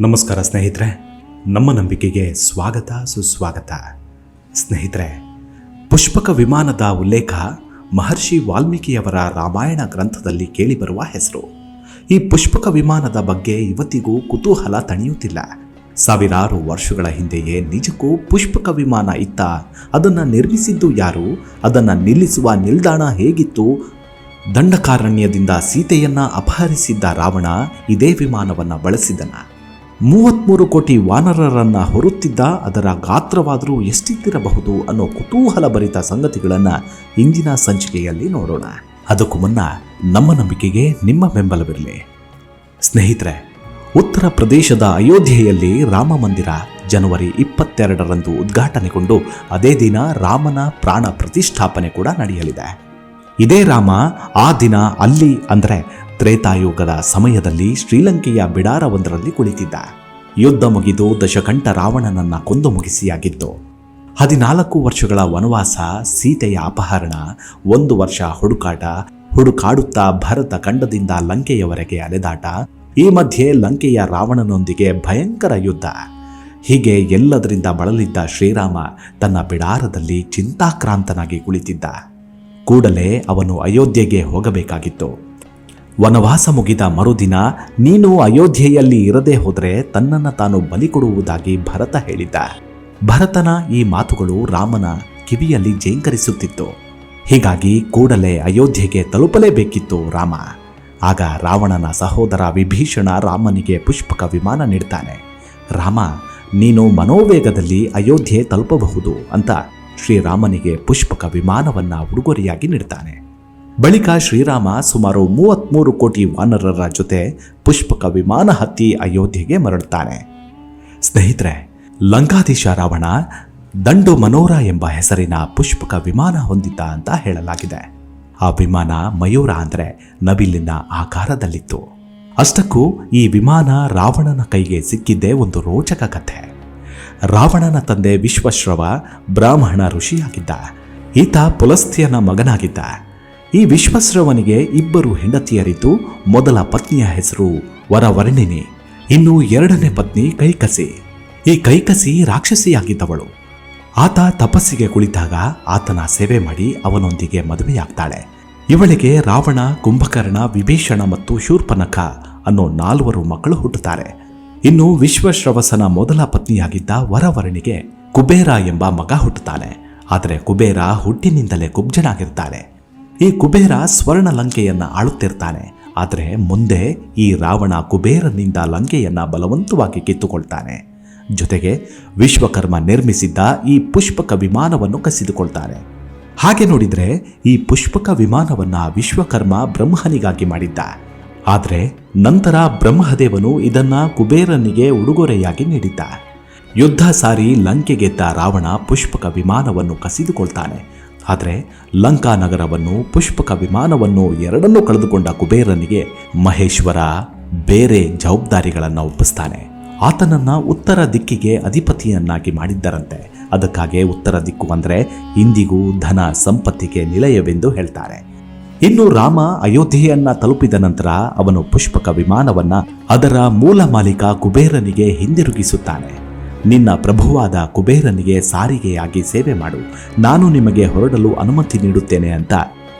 ನಮಸ್ಕಾರ ಸ್ನೇಹಿತರೆ, ನಮ್ಮ ನಂಬಿಕೆಗೆ ಸ್ವಾಗತ, ಸುಸ್ವಾಗತ. ಸ್ನೇಹಿತರೆ, ಪುಷ್ಪಕ ವಿಮಾನದ ಉಲ್ಲೇಖ ಮಹರ್ಷಿ ವಾಲ್ಮೀಕಿಯವರ ರಾಮಾಯಣ ಗ್ರಂಥದಲ್ಲಿ ಕೇಳಿಬರುವ ಹೆಸರು. ಈ ಪುಷ್ಪಕ ವಿಮಾನದ ಬಗ್ಗೆ ಇವತ್ತಿಗೂ ಕುತೂಹಲ ತಣಿಯುತ್ತಿಲ್ಲ. ಸಾವಿರಾರು ವರ್ಷಗಳ ಹಿಂದೆಯೇ ನಿಜಕ್ಕೂ ಪುಷ್ಪಕ ವಿಮಾನ ಇತ್ತ ಅದನ್ನು ನಿರ್ಮಿಸಿದ್ದು ಯಾರು, ಅದನ್ನು ನಿಲ್ಲಿಸುವ ನಿಲ್ದಾಣ ಹೇಗಿತ್ತು, ದಂಡಕಾರಣ್ಯದಿಂದ ಸೀತೆಯನ್ನ ಅಪಹರಿಸಿದ್ದ ರಾವಣ ಇದೇ ವಿಮಾನವನ್ನು ಬಳಸಿದನ. ಮೂವತ್ಮೂರು ಕೋಟಿ ವಾನರರನ್ನು ಹೊರುತ್ತಿದ್ದ ಅದರ ಗಾತ್ರವಾದರೂ ಎಷ್ಟಿದ್ದಿರಬಹುದು ಅನ್ನೋ ಕುತೂಹಲಭರಿತ ಸಂಗತಿಗಳನ್ನು ಇಂದಿನ ಸಂಚಿಕೆಯಲ್ಲಿ ನೋಡೋಣ. ಅದಕ್ಕೂ ಮುನ್ನ ನಮ್ಮ ನಂಬಿಕೆಗೆ ನಿಮ್ಮ ಬೆಂಬಲವಿರಲಿ. ಸ್ನೇಹಿತರೆ, ಉತ್ತರ ಪ್ರದೇಶದ ಅಯೋಧ್ಯೆಯಲ್ಲಿ ರಾಮ ಮಂದಿರ ಜನವರಿ ಇಪ್ಪತ್ತೆರಡರಂದು ಉದ್ಘಾಟನೆಗೊಂಡು ಅದೇ ದಿನ ರಾಮನ ಪ್ರಾಣ ಪ್ರತಿಷ್ಠಾಪನೆ ಕೂಡ ನಡೆಯಲಿದೆ. ಇದೇ ರಾಮ ಆ ದಿನ ಅಲ್ಲಿ ಅಂದರೆ ತ್ರೇತಾಯುಗದ ಸಮಯದಲ್ಲಿ ಶ್ರೀಲಂಕೆಯ ಬಿಡಾರವೊಂದರಲ್ಲಿ ಕುಳಿತಿದ್ದ. ಯುದ್ಧ ಮುಗಿದು ದಶಕಂಠ ರಾವಣನನ್ನ ಕೊಂದು ಮುಗಿಸಿಯಾಗಿತ್ತು ಹದಿನಾಲ್ಕು ವರ್ಷಗಳ ವನವಾಸ, ಸೀತೆಯ ಅಪಹರಣ, ಒಂದು ವರ್ಷ ಹುಡುಕಾಟ, ಹುಡುಕಾಡುತ್ತಾ ಭರತ ಖಂಡದಿಂದ ಲಂಕೆಯವರೆಗೆ ಅಲೆದಾಟ, ಈ ಮಧ್ಯೆ ಲಂಕೆಯ ರಾವಣನೊಂದಿಗೆ ಭಯಂಕರ ಯುದ್ಧ. ಹೀಗೆ ಎಲ್ಲದರಿಂದ ಬಳಲಿದ್ದ ಶ್ರೀರಾಮ ತನ್ನ ಬಿಡಾರದಲ್ಲಿ ಚಿಂತಾಕ್ರಾಂತನಾಗಿ ಕುಳಿತಿದ್ದ. ಕೂಡಲೇ ಅವನು ಅಯೋಧ್ಯೆಗೆ ಹೋಗಬೇಕಾಗಿತ್ತು. ವನವಾಸ ಮುಗಿದ ಮರುದಿನ ನೀನು ಅಯೋಧ್ಯೆಯಲ್ಲಿ ಇರದೇ ಹೋದರೆ ತನ್ನನ್ನು ತಾನು ಬಲಿ ಕೊಡುವುದಾಗಿ ಭರತ ಹೇಳಿದ್ದ. ಭರತನ ಈ ಮಾತುಗಳು ರಾಮನ ಕಿವಿಯಲ್ಲಿ ಜೇಂಕರಿಸುತ್ತಿತ್ತು. ಹೀಗಾಗಿ ಕೂಡಲೇ ಅಯೋಧ್ಯೆಗೆ ತಲುಪಲೇಬೇಕಿತ್ತು ರಾಮ. ಆಗ ರಾವಣನ ಸಹೋದರ ವಿಭೀಷಣ ರಾಮನಿಗೆ ಪುಷ್ಪಕ ವಿಮಾನ ನೀಡ್ತಾನೆ. ರಾಮ, ನೀನು ಮನೋವೇಗದಲ್ಲಿ ಅಯೋಧ್ಯೆ ತಲುಪಬಹುದು ಅಂತ ಶ್ರೀರಾಮನಿಗೆ ಪುಷ್ಪಕ ವಿಮಾನವನ್ನು ಉಡುಗೊರೆಯಾಗಿ ನೀಡ್ತಾನೆ. ಬಳಿಕ ಶ್ರೀರಾಮ ಸುಮಾರು ಮೂವತ್ಮೂರು ಕೋಟಿ ವಾನರರ ಜೊತೆ ಪುಷ್ಪಕ ವಿಮಾನ ಹತ್ತಿ ಅಯೋಧ್ಯೆಗೆ ಮರಳುತ್ತಾನೆ. ಸ್ನೇಹಿತರೆ, ಲಂಕಾಧೀಶ ರಾವಣ ದಂಡು ಮನೋರ ಎಂಬ ಹೆಸರಿನ ಪುಷ್ಪಕ ವಿಮಾನ ಹೊಂದಿದ್ದ ಅಂತ ಹೇಳಲಾಗಿದೆ. ಆ ವಿಮಾನ ಮಯೂರ ಅಂದರೆ ನವಿಲಿನ ಆಕಾರದಲ್ಲಿತ್ತು. ಅಷ್ಟಕ್ಕೂ ಈ ವಿಮಾನ ರಾವಣನ ಕೈಗೆ ಸಿಕ್ಕಿದ್ದೇ ಒಂದು ರೋಚಕ ಕಥೆ. ರಾವಣನ ತಂದೆ ವಿಶ್ವಶ್ರವ ಬ್ರಾಹ್ಮಣ ಋಷಿಯಾಗಿದ್ದ. ಈತ ಪುಲಸ್ತ್ಯನ ಮಗನಾಗಿದ್ದ. ಈ ವಿಶ್ವಶ್ರವನಿಗೆ ಇಬ್ಬರು ಹೆಂಡತಿಯರಿದ್ದು, ಮೊದಲ ಪತ್ನಿಯ ಹೆಸರು ವರವರ್ಣಿನಿ, ಇನ್ನು ಎರಡನೇ ಪತ್ನಿ ಕೈಕಸಿ. ಈ ಕೈಕಸಿ ರಾಕ್ಷಸಿಯಾಗಿದ್ದವಳು. ಆತ ತಪಸ್ಸಿಗೆ ಕುಳಿತಾಗ ಆತನ ಸೇವೆ ಮಾಡಿ ಅವನೊಂದಿಗೆ ಮದುವೆಯಾಗ್ತಾಳೆ. ಇವಳಿಗೆ ರಾವಣ, ಕುಂಭಕರ್ಣ, ವಿಭೀಷಣ ಮತ್ತು ಶೂರ್ಪನಖ ಅನ್ನೋ ನಾಲ್ವರು ಮಕ್ಕಳು ಹುಟ್ಟುತ್ತಾರೆ. ಇನ್ನು ವಿಶ್ವಶ್ರವಸನ ಮೊದಲ ಪತ್ನಿಯಾಗಿದ್ದ ವರವರ್ಣಿಗೆ ಕುಬೇರ ಎಂಬ ಮಗ ಹುಟ್ಟುತ್ತಾನೆ. ಆದರೆ ಕುಬೇರ ಹುಟ್ಟಿನಿಂದಲೇ ಕುಬ್ಜನಾಗಿರ್ತಾನೆ ಈ ಕುಬೇರ ಸ್ವರ್ಣ ಲಂಕೆಯನ್ನ ಆಳುತ್ತಿರ್ತಾನೆ. ಆದರೆ ಮುಂದೆ ಈ ರಾವಣ ಕುಬೇರನಿಂದ ಲಂಕೆಯನ್ನ ಬಲವಂತವಾಗಿ ಕಿತ್ತುಕೊಳ್ತಾನೆ. ಜೊತೆಗೆ ವಿಶ್ವಕರ್ಮ ನಿರ್ಮಿಸಿದ್ದ ಈ ಪುಷ್ಪಕ ವಿಮಾನವನ್ನು ಕಸಿದುಕೊಳ್ತಾನೆ. ಹಾಗೆ ನೋಡಿದ್ರೆ ಈ ಪುಷ್ಪಕ ವಿಮಾನವನ್ನ ವಿಶ್ವಕರ್ಮ ಬ್ರಹ್ಮನಿಗಾಗಿ ಮಾಡಿದ್ದ. ಆದರೆ ನಂತರ ಬ್ರಹ್ಮದೇವನು ಇದನ್ನ ಕುಬೇರನಿಗೆ ಉಡುಗೊರೆಯಾಗಿ ನೀಡಿದ್ದ. ಯುದ್ಧ ಸಾರಿ ಲಂಕೆಗೆದ್ದ ರಾವಣ ಪುಷ್ಪಕ ವಿಮಾನವನ್ನು ಕಸಿದುಕೊಳ್ತಾನೆ. ಆದರೆ ಲಂಕಾ ನಗರವನ್ನು, ಪುಷ್ಪಕ ವಿಮಾನವನ್ನು ಎರಡನ್ನೂ ಕಳೆದುಕೊಂಡ ಕುಬೇರನಿಗೆ ಮಹೇಶ್ವರ ಬೇರೆ ಜವಾಬ್ದಾರಿಗಳನ್ನು ಒಪ್ಪಿಸ್ತಾನೆ. ಆತನನ್ನ ಉತ್ತರ ದಿಕ್ಕಿಗೆ ಅಧಿಪತಿಯನ್ನಾಗಿ ಮಾಡಿದ್ದರಂತೆ. ಅದಕ್ಕಾಗಿ ಉತ್ತರ ದಿಕ್ಕು ಅಂದರೆ ಇಂದಿಗೂ ಧನ ಸಂಪತ್ತಿಗೆ ನಿಲಯವೆಂದು ಹೇಳ್ತಾರೆ. ಇನ್ನು ರಾಮ ಅಯೋಧ್ಯೆಯನ್ನ ತಲುಪಿದ ನಂತರ ಅವನು ಪುಷ್ಪಕ ವಿಮಾನವನ್ನ ಅದರ ಮೂಲ ಮಾಲೀಕ ಕುಬೇರನಿಗೆ ಹಿಂದಿರುಗಿಸುತ್ತಾನೆ. ನಿನ್ನ ಪ್ರಭುವಾದ ಕುಬೇರನಿಗೆ ಸಾರಿಗೆಯಾಗಿ ಸೇವೆ ಮಾಡು. ನಾನು ನಿಮಗೆ ಹೊರಡಲು ಅನುಮತಿ ನೀಡುತ್ತೇನೆ ಅಂತ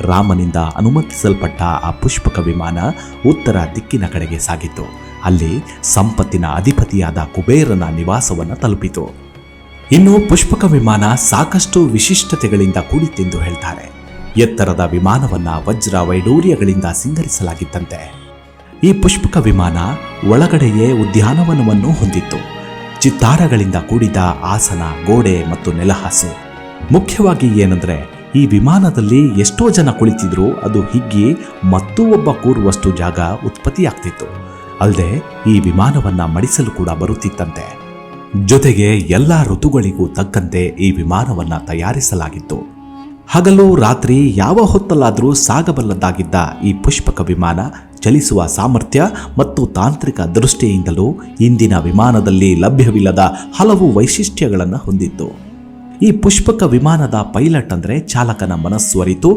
ರಾಮನಿಂದ ಅನುಮತಿಸಲ್ಪಟ್ಟ ಆ ಪುಷ್ಪಕ ವಿಮಾನ ಉತ್ತರ ದಿಕ್ಕಿನ ಕಡೆಗೆ ಸಾಗಿತು. ಅಲ್ಲಿ ಸಂಪತ್ತಿನ ಅಧಿಪತಿಯಾದ ಕುಬೇರನ ನಿವಾಸವನ್ನು ತಲುಪಿತು. ಇನ್ನು ಪುಷ್ಪಕ ವಿಮಾನ ಸಾಕಷ್ಟು ವಿಶಿಷ್ಟತೆಗಳಿಂದ ಕೂಡಿತ್ತೆಂದು ಹೇಳ್ತಾರೆ. ಎತ್ತರದ ವಿಮಾನವನ್ನ ವಜ್ರ ವೈಡೂರ್ಯಗಳಿಂದ ಸಿಂಗರಿಸಲಾಗಿತ್ತಂತೆ. ಈ ಪುಷ್ಪಕ ವಿಮಾನ ಒಳಗಡೆಯೇ ಉದ್ಯಾನವನವನ್ನು ಹೊಂದಿತ್ತು. ಚಿತ್ತಾರಗಳಿಂದ ಕೂಡಿದ ಆಸನ, ಗೋಡೆ ಮತ್ತು ನೆಲಹಾಸು. ಮುಖ್ಯವಾಗಿ ಏನಂದ್ರೆ, ಈ ವಿಮಾನದಲ್ಲಿ ಎಷ್ಟೋ ಜನ ಕುಳಿತಿದ್ರು, ಅದು ಹಿಗ್ಗಿ ಮತ್ತೂ ಒಬ್ಬ ಕೂರುವಷ್ಟು ಜಾಗ ಉತ್ಪತ್ತಿಯಾಗ್ತಿತ್ತು. ಅಲ್ಲದೆ ಈ ವಿಮಾನವನ್ನ ಮಡಿಸಲು ಕೂಡ ಬರುತ್ತಿತ್ತಂತೆ. ಜೊತೆಗೆ ಎಲ್ಲ ಋತುಗಳಿಗೂ ತಕ್ಕಂತೆ ಈ ವಿಮಾನವನ್ನ ತಯಾರಿಸಲಾಗಿತ್ತು. ಹಗಲು ರಾತ್ರಿ ಯಾವ ಹೊತ್ತಲ್ಲಾದರೂ ಸಾಗಬಲ್ಲದಾಗಿದ್ದ ಈ ಪುಷ್ಪಕ ವಿಮಾನ ಚಲಿಸುವ ಸಾಮರ್ಥ್ಯ ಮತ್ತು ತಾಂತ್ರಿಕ ದೃಷ್ಟಿಯಿಂದಲೂ ಇಂದಿನ ವಿಮಾನದಲ್ಲಿ ಲಭ್ಯವಿಲ್ಲದ ಹಲವು ವೈಶಿಷ್ಟ್ಯಗಳನ್ನು ಹೊಂದಿತ್ತು. ಈ ಪುಷ್ಪಕ ವಿಮಾನದ ಪೈಲಟ್ ಅಂದರೆ ಚಾಲಕನ ಮನಸ್ಸು ಅರಿತು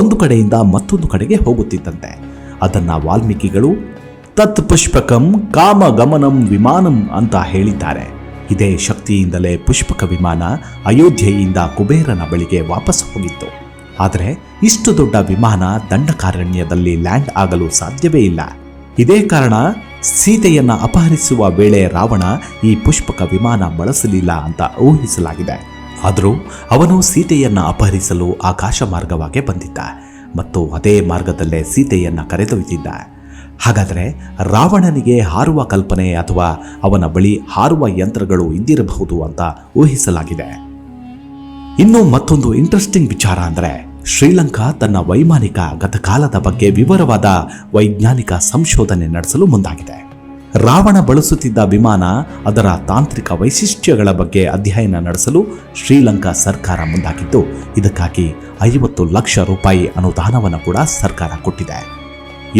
ಒಂದು ಕಡೆಯಿಂದ ಮತ್ತೊಂದು ಕಡೆಗೆ ಹೋಗುತ್ತಿದ್ದಂತೆ. ಅದನ್ನು ವಾಲ್ಮೀಕಿಗಳು ತತ್ ಪುಷ್ಪಕಂ ಕಾಮ ಗಮನಂ ವಿಮಾನಂ ಅಂತ ಹೇಳಿದ್ದಾರೆ. ಇದೇ ಶಕ್ತಿಯಿಂದಲೇ ಪುಷ್ಪಕ ವಿಮಾನ ಅಯೋಧ್ಯೆಯಿಂದ ಕುಬೇರನ ಬಳಿಗೆ ವಾಪಸ್ ಹೋಗಿತ್ತು. ಆದರೆ ಇಷ್ಟು ದೊಡ್ಡ ವಿಮಾನ ದಂಡಕಾರಣ್ಯದಲ್ಲಿ ಲ್ಯಾಂಡ್ ಆಗಲು ಸಾಧ್ಯವೇ ಇಲ್ಲ. ಇದೇ ಕಾರಣ ಸೀತೆಯನ್ನ ಅಪಹರಿಸುವ ವೇಳೆ ರಾವಣ ಈ ಪುಷ್ಪಕ ವಿಮಾನ ಬಳಸಲಿಲ್ಲ ಅಂತ ಊಹಿಸಲಾಗಿದೆ. ಆದರೂ ಅವನು ಸೀತೆಯನ್ನ ಅಪಹರಿಸಲು ಆಕಾಶ ಮಾರ್ಗವಾಗಿ ಬಂದಿದ್ದ ಮತ್ತು ಅದೇ ಮಾರ್ಗದಲ್ಲೇ ಸೀತೆಯನ್ನ ಕರೆದೊಯ್ದಿದ್ದ. ಹಾಗಾದರೆ ರಾವಣನಿಗೆ ಹಾರುವ ಕಲ್ಪನೆ ಅಥವಾ ಅವನ ಬಳಿ ಹಾರುವ ಯಂತ್ರಗಳು ಇದ್ದಿರಬಹುದು ಅಂತ ಊಹಿಸಲಾಗಿದೆ. ಇನ್ನು ಮತ್ತೊಂದು ಇಂಟ್ರೆಸ್ಟಿಂಗ್ ವಿಚಾರ ಅಂದರೆ ಶ್ರೀಲಂಕಾ ತನ್ನ ವೈಮಾನಿಕ ಗತಕಾಲದ ಬಗ್ಗೆ ವಿವರವಾದ ವೈಜ್ಞಾನಿಕ ಸಂಶೋಧನೆ ನಡೆಸಲು ಮುಂದಾಗಿದೆ. ರಾವಣ ಬಳಸುತ್ತಿದ್ದ ವಿಮಾನ ಅದರ ತಾಂತ್ರಿಕ ವೈಶಿಷ್ಟ್ಯಗಳ ಬಗ್ಗೆ ಅಧ್ಯಯನ ನಡೆಸಲು ಶ್ರೀಲಂಕಾ ಸರ್ಕಾರ ಮುಂದಾಗಿದ್ದು, ಇದಕ್ಕಾಗಿ ಐವತ್ತು ಲಕ್ಷ ರೂಪಾಯಿ ಅನುದಾನವನ್ನು ಕೂಡ ಸರ್ಕಾರ ಕೊಟ್ಟಿದೆ.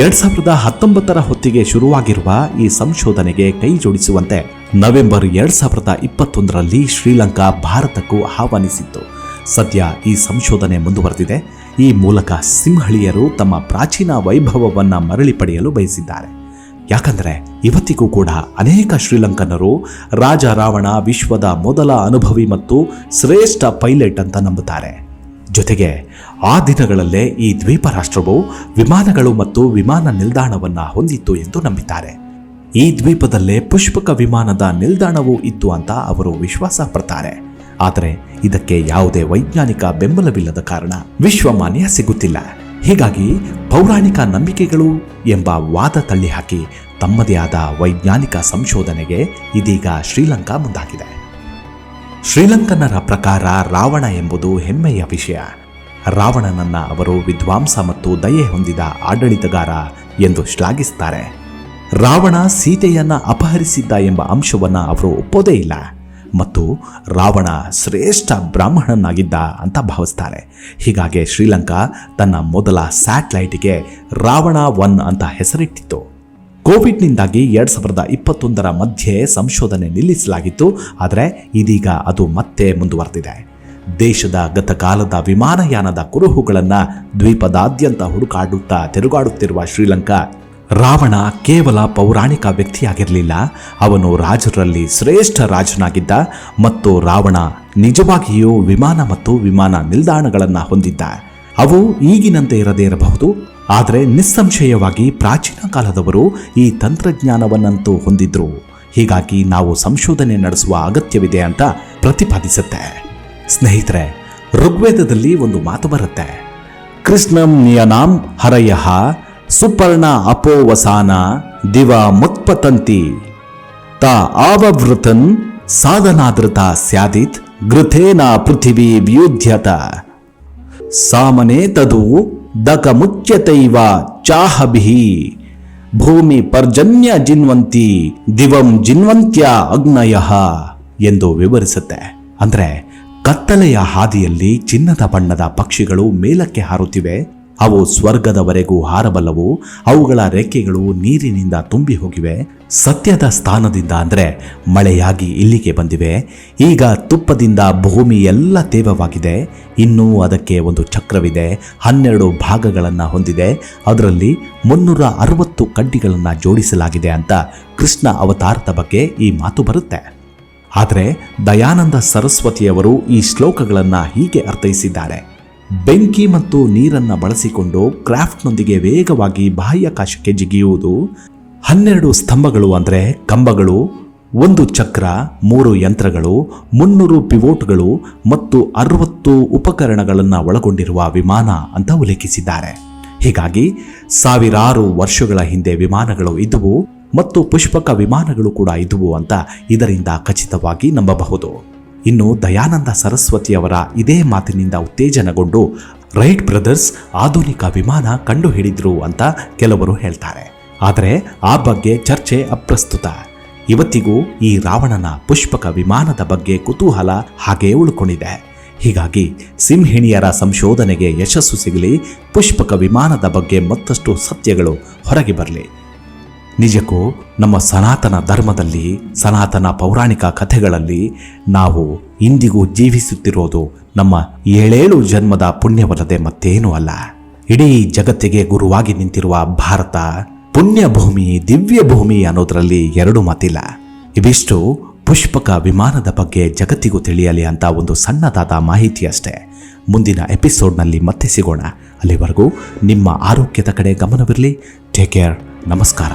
ಎರಡ್ ಸಾವಿರದ ಹತ್ತೊಂಬತ್ತರ ಹೊತ್ತಿಗೆ ಶುರುವಾಗಿರುವ ಈ ಸಂಶೋಧನೆಗೆ ಕೈ ಜೋಡಿಸುವಂತೆ ನವೆಂಬರ್ ಎರಡ್ ಸಾವಿರದ ಇಪ್ಪತ್ತೊಂದರಲ್ಲಿ ಶ್ರೀಲಂಕಾ ಭಾರತಕ್ಕೂ ಆಹ್ವಾನಿಸಿತ್ತು. ಸದ್ಯ ಈ ಸಂಶೋಧನೆ ಮುಂದುವರೆದಿದೆ. ಈ ಮೂಲಕ ಸಿಂಹಳಿಯರು ತಮ್ಮ ಪ್ರಾಚೀನ ವೈಭವವನ್ನು ಮರಳಿ ಪಡೆಯಲು ಬಯಸಿದ್ದಾರೆ. ಯಾಕಂದರೆ ಇವತ್ತಿಗೂ ಕೂಡ ಅನೇಕ ಶ್ರೀಲಂಕನ್ನರು ರಾಜ ರಾವಣ ವಿಶ್ವದ ಮೊದಲ ಅನುಭವಿ ಮತ್ತು ಶ್ರೇಷ್ಠ ಪೈಲಟ್ ಅಂತ ನಂಬುತ್ತಾರೆ. ಜೊತೆಗೆ ಆ ದಿನಗಳಲ್ಲೇ ಈ ದ್ವೀಪ ರಾಷ್ಟ್ರವು ವಿಮಾನಗಳು ಮತ್ತು ವಿಮಾನ ನಿಲ್ದಾಣವನ್ನು ಹೊಂದಿತ್ತು ಎಂದು ನಂಬಿದ್ದಾರೆ. ಈ ದ್ವೀಪದಲ್ಲೇ ಪುಷ್ಪಕ ವಿಮಾನದ ನಿಲ್ದಾಣವೂ ಇತ್ತು ಅಂತ ಅವರು ವಿಶ್ವಾಸ ಪಡ್ತಾರೆ. ಆದರೆ ಇದಕ್ಕೆ ಯಾವುದೇ ವೈಜ್ಞಾನಿಕ ಬೆಂಬಲವಿಲ್ಲದ ಕಾರಣ ವಿಶ್ವಮಾನ್ಯ ಸಿಗುತ್ತಿಲ್ಲ. ಹೀಗಾಗಿ ಪೌರಾಣಿಕ ನಂಬಿಕೆಗಳು ಎಂಬ ವಾದ ತಳ್ಳಿಹಾಕಿ ತಮ್ಮದೇ ಆದ ವೈಜ್ಞಾನಿಕ ಸಂಶೋಧನೆಗೆ ಇದೀಗ ಶ್ರೀಲಂಕಾ ಮುಂದಾಗಿದೆ. ಶ್ರೀಲಂಕನ್ನರ ಪ್ರಕಾರ ರಾವಣ ಎಂಬುದು ಹೆಮ್ಮೆಯ ವಿಷಯ. ರಾವಣನನ್ನ ಅವರು ವಿದ್ವಾಂಸ ಮತ್ತು ದಯೆ ಹೊಂದಿದ ಆಡಳಿತಗಾರ ಎಂದು ಶ್ಲಾಘಿಸುತ್ತಾರೆ ರಾವಣ ಸೀತೆಯನ್ನ ಅಪಹರಿಸಿದ್ದ ಎಂಬ ಅಂಶವನ್ನು ಅವರು ಒಪ್ಪೋದೇ ಇಲ್ಲ. ಮತ್ತು ರಾವಣ ಶ್ರೇಷ್ಠ ಬ್ರಾಹ್ಮಣನಾಗಿದ್ದ ಅಂತ ಭಾವಿಸ್ತಾರೆ. ಹೀಗಾಗಿ ಶ್ರೀಲಂಕಾ ತನ್ನ ಮೊದಲ ಸ್ಯಾಟಲೈಟ್ಗೆ ರಾವಣ ಒನ್ ಅಂತ ಹೆಸರಿಟ್ಟಿತ್ತು. ಕೋವಿಡ್ನಿಂದಾಗಿ ಎರಡ್ ಸಾವಿರದ ಇಪ್ಪತ್ತೊಂದರ ಮಧ್ಯೆ ಸಂಶೋಧನೆ ನಿಲ್ಲಿಸಲಾಗಿತ್ತು, ಆದರೆ ಇದೀಗ ಅದು ಮತ್ತೆ ಮುಂದುವರೆದಿದೆ. ದೇಶದ ಗತಕಾಲದ ವಿಮಾನಯಾನದ ಕುರುಹುಗಳನ್ನು ದ್ವೀಪದಾದ್ಯಂತ ಹುಡುಕಾಡುತ್ತಾ ತಿರುಗಾಡುತ್ತಿರುವ ಶ್ರೀಲಂಕಾ, ರಾವಣ ಕೇವಲ ಪೌರಾಣಿಕ ವ್ಯಕ್ತಿಯಾಗಿರಲಿಲ್ಲ, ಅವನು ರಾಜರಲ್ಲಿ ಶ್ರೇಷ್ಠ ರಾಜನಾಗಿದ್ದ ಮತ್ತು ರಾವಣ ನಿಜವಾಗಿಯೂ ವಿಮಾನ ಮತ್ತು ವಿಮಾನ ನಿಲ್ದಾಣಗಳನ್ನು ಹೊಂದಿದ್ದ. ಅವು ಈಗಿನಂತೆ ಇರದೇ ಇರಬಹುದು ಆದರೆ ನಿಸ್ಸಂಶಯವಾಗಿ ಪ್ರಾಚೀನ ಕಾಲದವರು ಈ ತಂತ್ರಜ್ಞಾನವನ್ನಂತೂ ಹೊಂದಿದ್ರು. ಹೀಗಾಗಿ ನಾವು ಸಂಶೋಧನೆ ನಡೆಸುವ ಅಗತ್ಯವಿದೆ ಅಂತ ಪ್ರತಿಪಾದಿಸುತ್ತೆ. ಸ್ನೇಹಿತರೆ, ಋಗ್ವೇದದಲ್ಲಿ ಒಂದು ಮಾತು ಬರುತ್ತೆ. ಕೃಷ್ಣಂ ನಿಯನಾಂ ಹರಯಃ ಸುಪರ್ಣ ಅಪೋವಸಾನ ದಿವ ಮುತ್ಪತಂತಿ. ತ ಆವೃತನ್ ಸಾಧನಾದೃತ ಸ್ಯಾದಿತ್, ಗೃಥೇನ ಪೃಥಿವಿ ವ್ಯೂಧ್ಯತ. ಸಾಮನೆ ತದು ದಕ ಮುಚ್ಯತೈವ ಚಾಹಭಿಃ ಭೂಮಿ ಪರ್ಜನ್ಯ ಜಿನ್ವಂತಿ, ದಿವಂ ಜಿನ್ವಂತ್ಯ ಅಗ್ನಯ ಎಂದು ವಿವರಿಸುತ್ತೆ. ಅಂದ್ರೆ ಕತ್ತಲೆಯ ಹಾದಿಯಲ್ಲಿ ಚಿನ್ನದ ಬಣ್ಣದ ಪಕ್ಷಿಗಳು ಮೇಲಕ್ಕೆ ಹಾರುತ್ತಿವೆ. ಅವು ಸ್ವರ್ಗದವರೆಗೂ ಹಾರಬಲ್ಲವು. ಅವುಗಳ ರೆಕ್ಕೆಗಳು ನೀರಿನಿಂದ ತುಂಬಿ ಹೋಗಿವೆ. ಸತ್ಯದ ಸ್ಥಾನದಿಂದ ಅಂದರೆ ಮಳೆಯಾಗಿ ಇಲ್ಲಿಗೆ ಬಂದಿವೆ. ಈಗ ತುಪ್ಪದಿಂದ ಭೂಮಿ ಎಲ್ಲ ತೇವವಾಗಿದೆ. ಇನ್ನೂ ಅದಕ್ಕೆ ಒಂದು ಚಕ್ರವಿದೆ. ಹನ್ನೆರಡು ಭಾಗಗಳನ್ನು ಹೊಂದಿದೆ. ಅದರಲ್ಲಿ ಮುನ್ನೂರ ಅರವತ್ತು ಕಡ್ಡಿಗಳನ್ನು ಜೋಡಿಸಲಾಗಿದೆ ಅಂತ ಕೃಷ್ಣ ಅವತಾರದ ಬಗ್ಗೆ ಈ ಮಾತು ಬರುತ್ತೆ. ಆದರೆ ದಯಾನಂದ ಸರಸ್ವತಿಯವರು ಈ ಶ್ಲೋಕಗಳನ್ನು ಹೀಗೆ ಅರ್ಥೈಸಿದ್ದಾರೆ. ಬೆಂಕಿ ಮತ್ತು ನೀರನ್ನು ಬಳಸಿಕೊಂಡು ಕ್ರಾಫ್ಟ್ನೊಂದಿಗೆ ವೇಗವಾಗಿ ಬಾಹ್ಯಾಕಾಶಕ್ಕೆ ಜಿಗಿಯುವುದು ಹನ್ನೆರಡು ಸ್ತಂಭಗಳು ಅಂದರೆ ಕಂಬಗಳು, ಒಂದು ಚಕ್ರ, ಮೂರು ಯಂತ್ರಗಳು, ಮುನ್ನೂರು ಪಿವೋಟ್ಗಳು ಮತ್ತು ಅರವತ್ತು ಉಪಕರಣಗಳನ್ನು ಒಳಗೊಂಡಿರುವ ವಿಮಾನ ಅಂತ ಉಲ್ಲೇಖಿಸಿದ್ದಾರೆ. ಹೀಗಾಗಿ ಸಾವಿರಾರು ವರ್ಷಗಳ ಹಿಂದೆ ವಿಮಾನಗಳು ಇದ್ದುವು ಮತ್ತು ಪುಷ್ಪಕ ವಿಮಾನಗಳು ಕೂಡ ಇದ್ದುವು ಅಂತ ಇದರಿಂದ ಖಚಿತವಾಗಿ ನಂಬಬಹುದು. ಇನ್ನು ದಯಾನಂದ ಸರಸ್ವತಿಯವರ ಇದೇ ಮಾತಿನಿಂದ ಉತ್ತೇಜನಗೊಂಡು ರೈಟ್ ಬ್ರದರ್ಸ್ ಆಧುನಿಕ ವಿಮಾನ ಕಂಡುಹಿಡಿದ್ರು ಅಂತ ಕೆಲವರು ಹೇಳ್ತಾರೆ. ಆದರೆ ಆ ಬಗ್ಗೆ ಚರ್ಚೆ ಅಪ್ರಸ್ತುತ. ಇವತ್ತಿಗೂ ಈ ರಾವಣನ ಪುಷ್ಪಕ ವಿಮಾನದ ಬಗ್ಗೆ ಕುತೂಹಲ ಹಾಗೇ ಉಳ್ಕೊಂಡಿದೆ. ಹೀಗಾಗಿ ಸಿಂಹಿಣಿಯರ ಸಂಶೋಧನೆಗೆ ಯಶಸ್ಸು ಸಿಗಲಿ, ಪುಷ್ಪಕ ವಿಮಾನದ ಬಗ್ಗೆ ಮತ್ತಷ್ಟು ಸತ್ಯಗಳು ಹೊರಗೆ ಬರಲಿ. ನಿಜಕ್ಕೂ ನಮ್ಮ ಸನಾತನ ಧರ್ಮದಲ್ಲಿ, ಸನಾತನ ಪೌರಾಣಿಕ ಕಥೆಗಳಲ್ಲಿ ನಾವು ಇಂದಿಗೂ ಜೀವಿಸುತ್ತಿರೋದು ನಮ್ಮ ಏಳೇಳು ಜನ್ಮದ ಪುಣ್ಯವಲ್ಲದೆ ಮತ್ತೇನೂ ಅಲ್ಲ. ಇಡೀ ಜಗತ್ತಿಗೆ ಗುರುವಾಗಿ ನಿಂತಿರುವ ಭಾರತ ಪುಣ್ಯ ಭೂಮಿ ದಿವ್ಯ ಭೂಮಿ ಅನ್ನೋದರಲ್ಲಿ ಎರಡು ಮಾತಿಲ್ಲ. ಇವಿಷ್ಟು ಪುಷ್ಪಕ ವಿಮಾನದ ಬಗ್ಗೆ ಜಗತ್ತಿಗೂ ತಿಳಿಯಲಿ ಅಂತ ಒಂದು ಸಣ್ಣದಾದ ಮಾಹಿತಿ ಅಷ್ಟೇ ಮುಂದಿನ ಎಪಿಸೋಡ್ನಲ್ಲಿ ಮತ್ತೆ ಸಿಗೋಣ. ಅಲ್ಲಿವರೆಗೂ ನಿಮ್ಮ ಆರೋಗ್ಯದ ಕಡೆ ಗಮನವಿರಲಿ. ಟೇಕ್ ಕೇರ್ ನಮಸ್ಕಾರ.